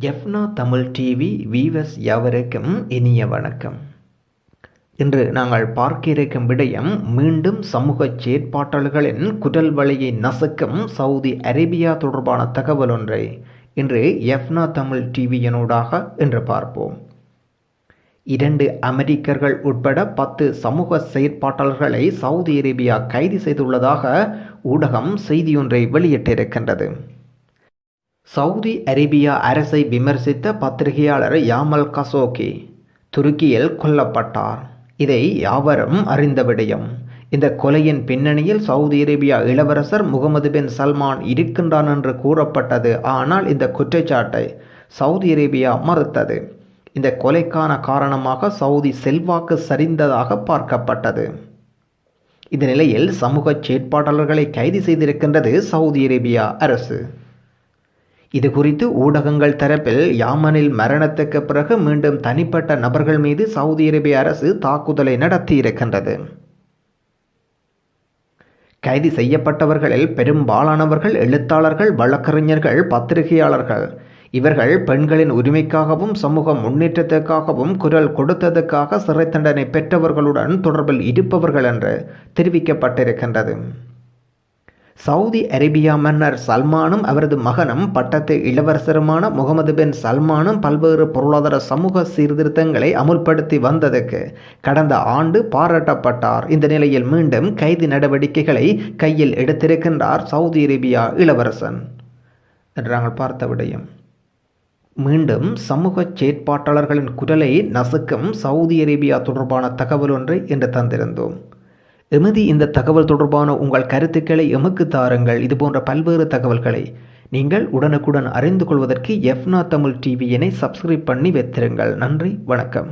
எஃப்னா Tamil TV viewers யாவருக்கும் இனிய வணக்கம். இன்று நாங்கள் பார்க்க இருக்கும் விடயம் மீண்டும் சமூக செயற்பாட்டாளர்களின் குரல் வழியை நசுக்கும் சவுதி அரேபியா தொடர்பான தகவல் ஒன்றை இன்று எஃப்னா தமிழ் டிவியினூடாக என்று பார்ப்போம். இரண்டு அமெரிக்கர்கள் உட்பட பத்து சமூக செயற்பாட்டாளர்களை சவுதி அரேபியா கைது செய்துள்ளதாக ஊடகம் செய்தியொன்றை வெளியிட்டிருக்கின்றது. சவுதி அரேபியா அரசை விமர்சித்த பத்திரிகையாளர் யாமல் கசோகி துருக்கியில் கொல்லப்பட்டார். இதை யாவரும் அறிந்த விடயம். இந்த கொலையின் பின்னணியில் சவுதி அரேபியா இளவரசர் முகமது பின் சல்மான் இருக்கின்றான் என்று கூறப்பட்டது. ஆனால் இந்த குற்றச்சாட்டை சவுதி அரேபியா மறுத்தது. இந்த கொலைக்கான காரணமாக சவுதி செல்வாக்கு சரிந்ததாக பார்க்கப்பட்டது. இந்த நிலையில் சமூக செயற்பாட்டாளர்களை கைது செய்திருக்கின்றது சவுதி அரேபியா அரசு. இது குறித்து ஊடகங்கள் தரப்பில் யாமனில் மரணத்துக்கு பிறகு மீண்டும் தனிப்பட்ட நபர்கள் மீது சவுதி அரேபிய அரசு தாக்குதலை நடத்தியிருக்கின்றது. கைது செய்யப்பட்டவர்களில் பெரும்பாலானவர்கள் எழுத்தாளர்கள் வழக்கறிஞர்கள் பத்திரிகையாளர்கள். இவர்கள் பெண்களின் உரிமைக்காகவும் சமூக முன்னேற்றத்துக்காகவும் குரல் கொடுத்ததுக்காக சிறை தண்டனை பெற்றவர்களுடன் தொடர்பில் இருப்பவர்கள் என்று தெரிவிக்கப்பட்டிருக்கின்றது. சவுதி அரேபியா மன்னர் சல்மானும் அவரது மகனும் பட்டத்து இளவரசருமான முகமது பின் சல்மானும் பல்வேறு பொருளாதார சமூக சீர்திருத்தங்களை அமுல்படுத்தி வந்ததுக்கு கடந்த ஆண்டு பாராட்டப்பட்டார். இந்த நிலையில் மீண்டும் கைது நடவடிக்கைகளை கையில் எடுத்திருக்கின்றார் சவுதி அரேபியா இளவரசன். என்று நாங்கள் பார்த்த விடயம். மீண்டும் சமூக செயற்பாட்டாளர்களின் குரலை நசுக்கும் சவுதி அரேபியா தொடர்பான தகவல் ஒன்றை இன்று தந்திருந்தோம். எமது இந்த தகவல் தொடர்பான உங்கள் கருத்துக்களை எமக்கு தாருங்கள். இது போன்ற பல்வேறு தகவல்களை நீங்கள் உடனுக்குடன் அறிந்து கொள்வதற்கு எஃப்னா தமிழ் டிவியினை சப்ஸ்கிரைப் பண்ணி வைத்திருங்கள். நன்றி வணக்கம்.